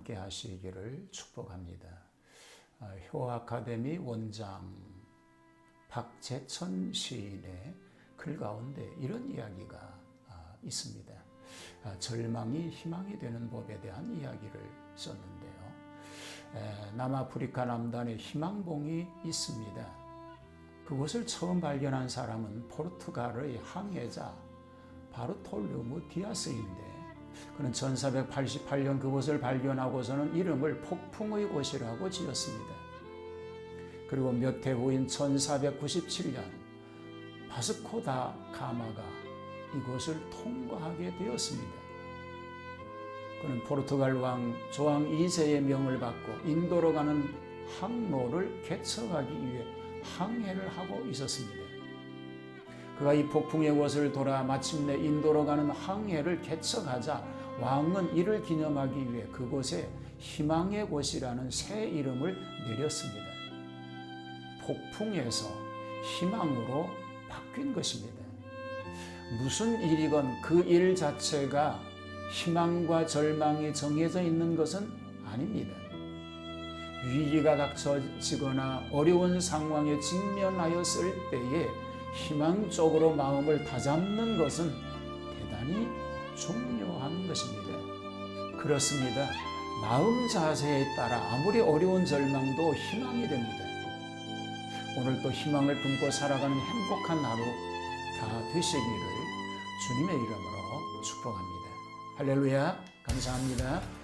함께 하시기를 축복합니다. 아, 효 아카데미 원장 박재천 시인의 글 가운데 이런 이야기가 아, 있습니다. 아, 절망이 희망이 되는 법에 대한 이야기를 썼는데요. 남아프리카 남단에 희망봉이 있습니다. 그곳을 처음 발견한 사람은 포르투갈의 항해자 바르톨로무 디아스인데 그는 1488년 그곳을 발견하고서는 이름을 폭풍의 곳이라고 지었습니다. 그리고 몇 해 후인 1497년 바스코 다 가마가 이곳을 통과하게 되었습니다. 그는 포르투갈 왕 조왕 2세의 명을 받고 인도로 가는 항로를 개척하기 위해 항해를 하고 있었습니다. 그가 이 폭풍의 곳을 돌아 마침내 인도로 가는 항해를 개척하자 왕은 이를 기념하기 위해 그곳에 희망의 곳이라는 새 이름을 내렸습니다. 폭풍에서 희망으로 바뀐 것입니다. 무슨 일이건 그 일 자체가 희망과 절망이 정해져 있는 것은 아닙니다. 위기가 닥쳐지거나 어려운 상황에 직면하였을 때에 희망 쪽으로 마음을 다잡는 것은 대단히 중요한 것입니다. 그렇습니다. 마음 자세에 따라 아무리 어려운 절망도 희망이 됩니다. 오늘도 희망을 품고 살아가는 행복한 하루 다 되시기를 주님의 이름으로 축복합니다. 할렐루야, 감사합니다.